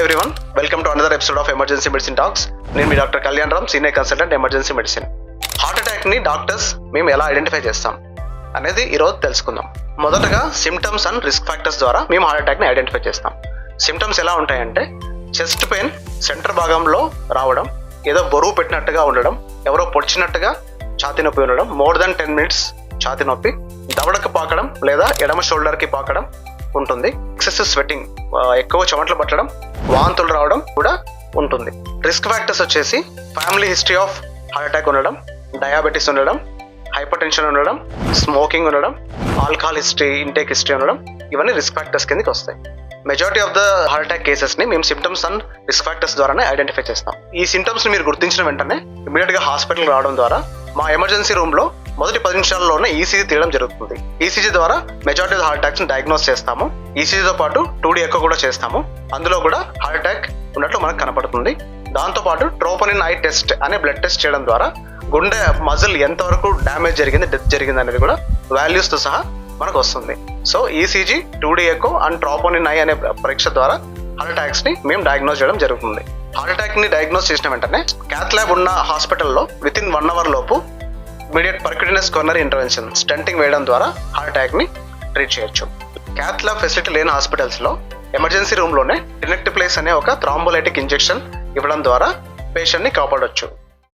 Everyone welcome to another episode of emergency medicine talks నేను మీ doctor Kalyan Ram senior consultant emergency medicine heart అటాక్ని doctors మేము ఎలా identify చేస్తాం అనేది ఈరోజు తెలుసుకుందాం. మొదటగా సిమ్టమ్స్ అండ్ రిస్క్ ఫ్యాక్టర్స్ ద్వారా మేము హార్ట్ అటాక్ని ఐడెంటిఫై చేస్తాం. సిమ్టమ్స్ ఎలా ఉంటాయంటే చెస్ట్ పెయిన్ సెంటర్ భాగంలో రావడం ఏదో బరువు పెట్టినట్టుగా ఉండడం ఎవరో పొడిచినట్టుగా ఛాతీ నొప్పి ఉండడం మోర్ దెన్ టెన్ మినిట్స్ ఛాతి నొప్పి దవడకు పాకడం లేదా ఎడమ షోల్డర్కి పాకడం ఉంటుంది. ఎక్సెసివ్ స్వెట్టింగ్ ఎక్కువ చెమటలు పట్టడం వాంతులు రావడం కూడా ఉంటుంది. రిస్క్ ఫ్యాక్టర్స్ వచ్చేసి family history of heart attack ఉండడం డయాబెటీస్ ఉండడం హైపర్ టెన్షన్ ఉండడం స్మోకింగ్ ఉండడం ఆల్కహాల్ హిస్టరీ ఇంటేక్ హిస్టరీ ఉండడం ఇవన్నీ రిస్క్ ఫ్యాక్టర్స్ కిందకి వస్తాయి. Majority of the heart attack కేసెస్ని మేము సిమ్టమ్స్ అండ్ రిస్క్ ఫ్యాక్టర్స్ ద్వారానే ఐడెంటిఫై చేస్తాం. ఈ సిమ్టమ్స్ని మీరు గుర్తించిన వెంటనే ఇమీడియట్గా హాస్పిటల్ రావడం ద్వారా మా ఎమర్జెన్సీ రూమ్లో మొదటి పది నిమిషాల్లోనే ఈసీజీ తీయడం జరుగుతుంది. ఈసీజీ ద్వారా majority of heart attacks diagnose చేస్తాము. ఈసీజీతో పాటు టూ డీ ఎక్కో కూడా చేస్తాము. అందులో కూడా హార్ట్ అటాక్ ఉన్నట్లు మనకు కనపడుతుంది. దాంతో పాటు ట్రోపనిన్ ఐ టెస్ట్ అనే బ్లడ్ టెస్ట్ చేయడం ద్వారా గుండె మజిల్ ఎంతవరకు డ్యామేజ్ జరిగింది డెత్ జరిగింది అనేది కూడా వాల్యూస్తో సహా మనకు వస్తుంది. So ECG two D echo and troponin I అనే పరీక్ష ద్వారా హార్ట్ అటాక్స్ని మేము డయాగ్నోస్ చేయడం జరుగుతుంది. హార్ట్ అటాక్ని డయాగ్నోస్ చేసిన వెంటనే క్యాత్ ల్యాబ్ ఉన్న హాస్పిటల్లో విత్ ఇన్ వన్ అవర్ లోపు immediate percutaneous coronary intervention stenting వేయడం ద్వారా హార్ట్ అటాక్ని ట్రీట్ చేయొచ్చు. క్యాత్ ల్యాబ్ ఫెసిలిటీ లేని హాస్పిటల్స్లో ఎమర్జెన్సీ రూమ్లోనే డినెక్ట్ ప్లేస్ అనే ఒక థ్రాంబోలైటిక్ ఇంజెక్షన్ ఇవ్వడం ద్వారా పేషెంట్ని కాపాడొచ్చు.